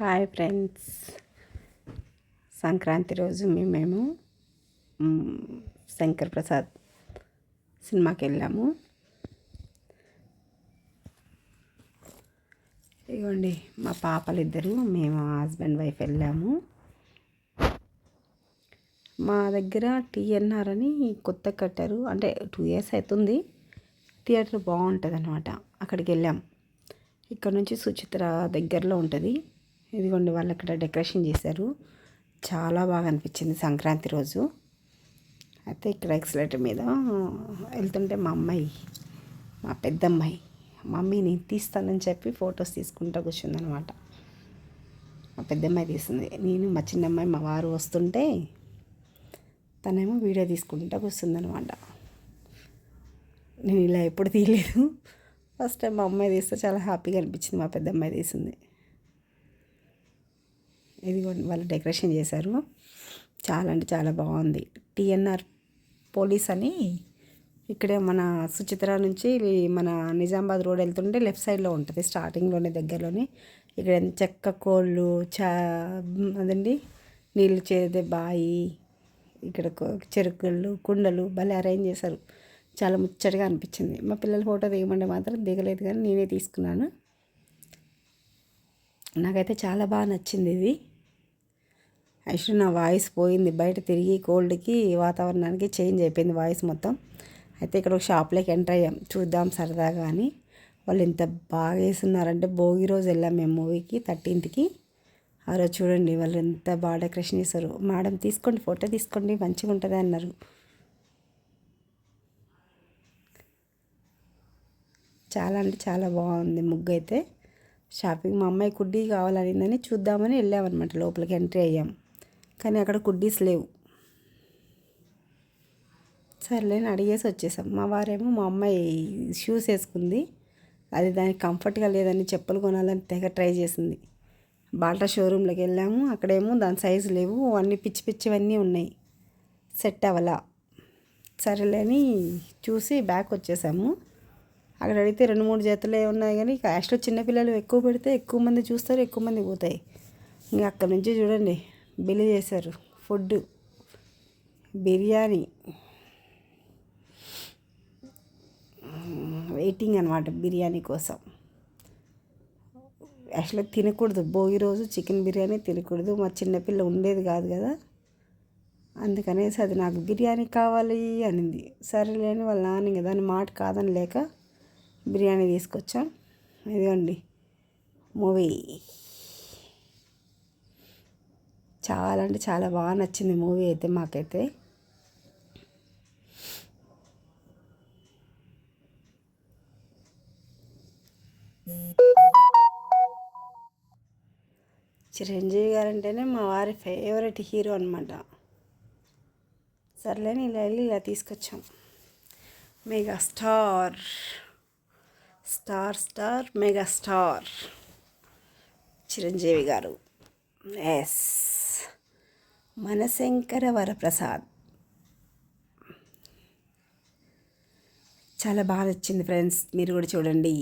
Hi friends. Sankranti రోజు మేము శంకర్ ప్రసాద్ సినిమాకి వెళ్ళాము. ఇదిగోండి మా పాపలు ఇద్దరు మేము హస్బెండ్ వైఫ్ వెళ్ళాము. మా దగ్గర టీఎన్ఆర్ అని కొత్త కట్టారు. అంటే టూ ఇయర్స్ అవుతుంది థియేటర్ బాగుంటుంది అనమాట అక్కడికి వెళ్ళాం. ఇక్కడ నుంచి సుచిత్ర దగ్గరలో ఉంటుంది. ఇదిగోండి వాళ్ళు అక్కడ డెకరేషన్ చేశారు. చాలా బాగా అనిపించింది సంక్రాంతి రోజు. అయితే ఇక్కడ ఎక్సలేటర్ మీద వెళ్తుంటే మా అమ్మాయి మా పెద్దమ్మాయి మమ్మీ నేను తీస్తానని చెప్పి ఫొటోస్ తీసుకుంటూ కూర్చుందనమాట మా పెద్దమ్మాయి తీస్తుంది నేను మా చిన్నమ్మాయి మా వారు వస్తుంటే తనేమో వీడియో తీసుకుంటూ కూర్చుందనమాట నేను ఇలా ఎప్పుడు తీయలేదు. ఫస్ట్ టైం మా అమ్మాయి తీస్తే చాలా హ్యాపీగా అనిపించింది మా పెద్దమ్మాయి తీసింది. ఇది వాళ్ళు డెకరేషన్ చేశారు. చాలా అంటే చాలా బాగుంది. టిఎన్ఆర్ పోలీస్ అని ఇక్కడే మన సుచిత్ర నుంచి మన నిజామాబాద్ రోడ్ వెళ్తుంటే లెఫ్ట్ సైడ్లో ఉంటుంది స్టార్టింగ్లోనే దగ్గరలోనే. ఇక్కడ చెక్క కోళ్ళు చా అదండి నీళ్ళు చేదే బాయి ఇక్కడ చెరుకుళ్ళు కుండలు భలే అరేంజ్ చేశారు. చాలా ముచ్చటగా అనిపించింది. మా పిల్లల ఫోటో దిగమంటే మాత్రం దిగలేదు కానీ నేనే తీసుకున్నాను. నాకైతే చాలా బాగా నచ్చింది ఇది. యాక్చువల్లీ నా వాయిస్ పోయింది. బయట తిరిగి కోల్డ్కి వాతావరణానికి చేంజ్ అయిపోయింది వాయిస్ మొత్తం. అయితే ఇక్కడ ఒక షాప్లోకి ఎంటర్ అయ్యాం. చూద్దాం సరదాగా అని. వాళ్ళు ఎంత బాగా వేస్తున్నారంటే భోగి రోజు వెళ్ళాం మేము మూవీకి థర్టీన్త్కి. ఆ రోజు చూడండి వాళ్ళు ఎంత బాగా డెకరేషన్ చేశారు. మేడం తీసుకోండి ఫోటో తీసుకోండి మంచిగా ఉంటుంది అన్నారు. చాలా అంటే చాలా బాగుంది ముగ్గు అయితే. షాపింగ్ మా అమ్మాయి కుడ్డీ కావాలనిందని చూద్దామని వెళ్ళామన్నమాట. లోపలికి ఎంట్రీ అయ్యాం. కానీ అక్కడ కుడ్డీస్ లేవు. సర్లేని అడిగేసి వచ్చేసాం. మా వారేమో మా అమ్మాయి షూస్ వేసుకుంది. అది దానికి కంఫర్ట్గా లేదని చెప్పులు కొనాలని తెగ ట్రై చేసింది. బాల్టా షోరూంలోకి వెళ్ళాము. అక్కడేమో దాని సైజు లేవు. అన్నీ పిచ్చి పిచ్చివన్నీ ఉన్నాయి. సెట్ అవ్వలా. సరేలేని చూసి బ్యాక్ వచ్చేసాము. అక్కడ అడిగితే రెండు మూడు జతలే ఉన్నాయి కానీ క్యాష్లో చిన్నపిల్లలు ఎక్కువ పెడితే ఎక్కువ మంది చూస్తారు ఎక్కువ మంది పోతాయి. ఇంకా అక్కడ నుంచి చూడండి. బిల్ చేశారు. ఫుడ్ బిర్యానీ వెయిటింగ్ అనమాట బిర్యానీ కోసం. యాక్చువల్గా తినకూడదు. భోగి రోజు చికెన్ బిర్యానీ తినకూడదు. మా చిన్నపిల్ల ఉండేది కాదు కదా. అందుకనేసి అది నాకు బిర్యానీ కావాలి అనింది. సరేలేని వాళ్ళ నాన్న దాని మాట కాదని లేక బిర్యానీ తీసుకొచ్చాం. ఇదిగోండి. మూవీ. చాలా అంటే చాలా బాగా నచ్చింది మూవీ అయితే మాకైతే. చిరంజీవి గారు అంటేనే మా వారి ఫేవరెట్ హీరో అనమాట సర్లేని ఇలా వెళ్ళి ఇలా తీసుకొచ్చాం. Mega star. Star star mega star. Chiranjeevi గారు. ఎస్ మనశంకర వరప్రసాద్ చాలా బాగా నచ్చింది ఫ్రెండ్స్ మీరు కూడా చూడండి.